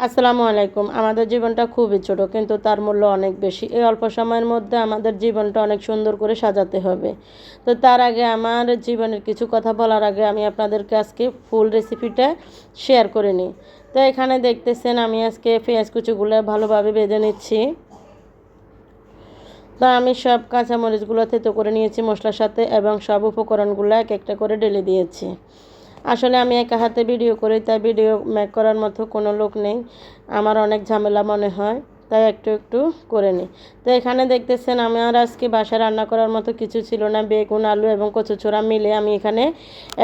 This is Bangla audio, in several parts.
আসসালামু আলাইকুম। আমাদের জীবনটা খুবই ছোট, কিন্তু তার মূল্য অনেক বেশি। এই অল্প সময়ের মধ্যে আমাদের জীবনটা অনেক সুন্দর করে সাজাতে হবে। তো তার আগে আমার জীবনের কিছু কথা বলার আগে আমি আপনাদেরকে আজকে ফুল রেসিপিটা শেয়ার করে নিই। তো এখানে দেখতেছেন, আমি আজকে পেঁয়াজ কুচিগুলো ভালোভাবে বেঁধে নিচ্ছি। তো আমি সব কাঁচামরিচগুলো থেতো করে নিয়েছি মশলার সাথে এবং সব উপকরণগুলো এক একটা করে ঢেলে দিয়েছি। আসলে আমি একা হাতে ভিডিও করি, তাই ভিডিও মেক করার মতো কোনো লোক নেই। আমার অনেক ঝামেলা মনে হয়, তাই একটু একটু করে নিই। তো এখানে দেখতেছেন আমার আজকে বাসায় রান্না করার মতো কিছু ছিল না। বেগুন, আলু এবং কচুচোড়া মিলে আমি এখানে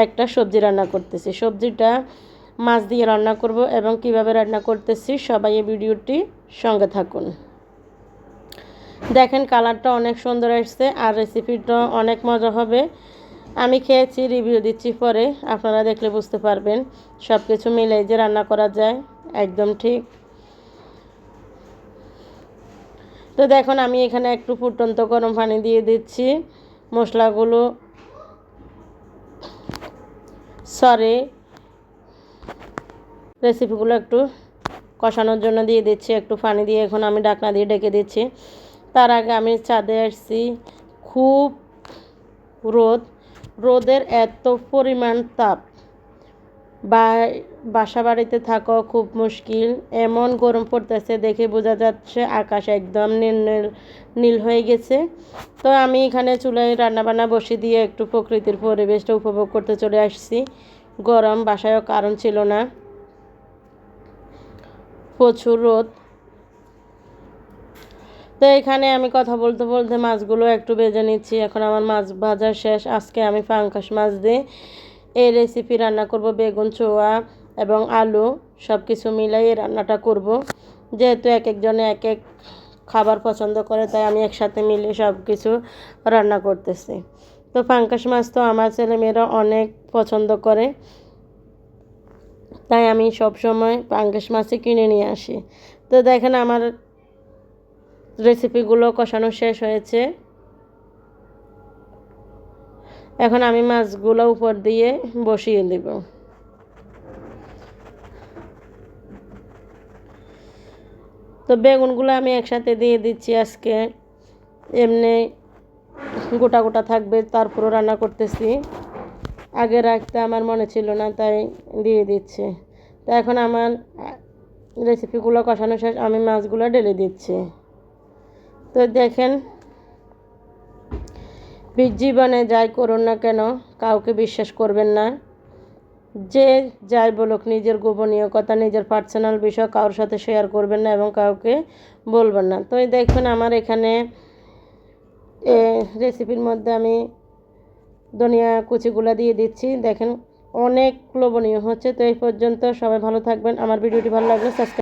একটা সবজি রান্না করতেছি। সবজিটা মাছ দিয়ে রান্না করব এবং কীভাবে রান্না করতেছি, সবাই এই ভিডিওটি সঙ্গে থাকুন। দেখেন কালারটা অনেক সুন্দর এসছে আর রেসিপিটা অনেক মজা হবে। আমি খেয়েছি রিভিউ দিচ্ছি পরে, আপনারা দেখলে বুঝতে পারবেন। সব কিছু মিলে যে রান্না করা যায়, একদম ঠিক। তো দেখুন, আমি এখানে একটু ফুটন্ত গরম পানি দিয়ে দিচ্ছি। মশলাগুলো, সরে রেসিপিগুলো একটু কষানোর জন্য দিয়ে দিচ্ছি। একটু পানি দিয়ে এখন আমি ডাকনা দিয়ে ডেকে দিচ্ছি। তার আগে আমি চাঁদে আসছি। খুব রোদ রোদের এত পরিমাণ তাপ। বাসা বাড়িতে থাকা খুব মুশকিল। এমন গরম পড়তেছে দেখে বোঝা যাচ্ছে আকাশ একদম নীল নীল নীল হয়ে গেছে। তো আমি এখানে চুলায় রান্নাবান্না বসে দিয়ে একটু প্রকৃতির পরিবেশটা উপভোগ করতে চলে আসছি। গরম বাসায়ও কারণ ছিল না। প্রচুর রোদ। তো এখানে আমি কথা বলতে বলতে মাছগুলো একটু বেজে নিচ্ছি। এখন আমার মাছ ভাজা শেষ। আজকে আমি পাঙ্কাশ মাছ দিয়ে এই রেসিপি রান্না করব। বেগুন, চোয়া এবং আলু সব কিছু মিলাই রান্নাটা করব। যেহেতু এক একজনে এক এক খাবার পছন্দ করে, তাই আমি একসাথে মিলে সব কিছু রান্না করতেছি। তো পাঙ্কাশ মাছ তো আমার ছেলেমেয়েরা অনেক পছন্দ করে। তাই আমি সব সময় মাছই কিনে নিয়ে আসি। তো দেখেন আমার রেসিপিগুলো কষানো শেষ হয়েছে। এখন আমি মাছগুলো উপর দিয়ে বসিয়ে দেব। তো বেগুনগুলো আমি একসাথে দিয়ে দিচ্ছি আজকে। এমনি গোটা গোটা থাকবে, তারপরও রান্না করতেছি। আগে রাখতে আমার মনে ছিল না, তাই দিয়ে দিচ্ছি। তো এখন আমার রেসিপিগুলো কষানো শেষ, আমি মাছগুলো ঢেলে দিচ্ছি। তো দেখেন জীবনে যাই করুন না কেন, কাউকে বিশ্বাস করবেন না। যে যাই বলুক, নিজের গোপনীয় কথা নিজের পার্সোনাল বিষয় কারোর সাথে শেয়ার করবেন না এবং কাউকে বলবেন না। তো এই দেখুন, আমার এখানে এ রেসিপির মধ্যে আমি ধনিয়া কুচিগুলো দিয়ে দিচ্ছি। দেখেন, অনেক লোভনীয় হচ্ছে। তো এই পর্যন্ত সবাই ভালো থাকবেন। আমার ভিডিওটি ভালো লাগলে সাবস্ক্রাইব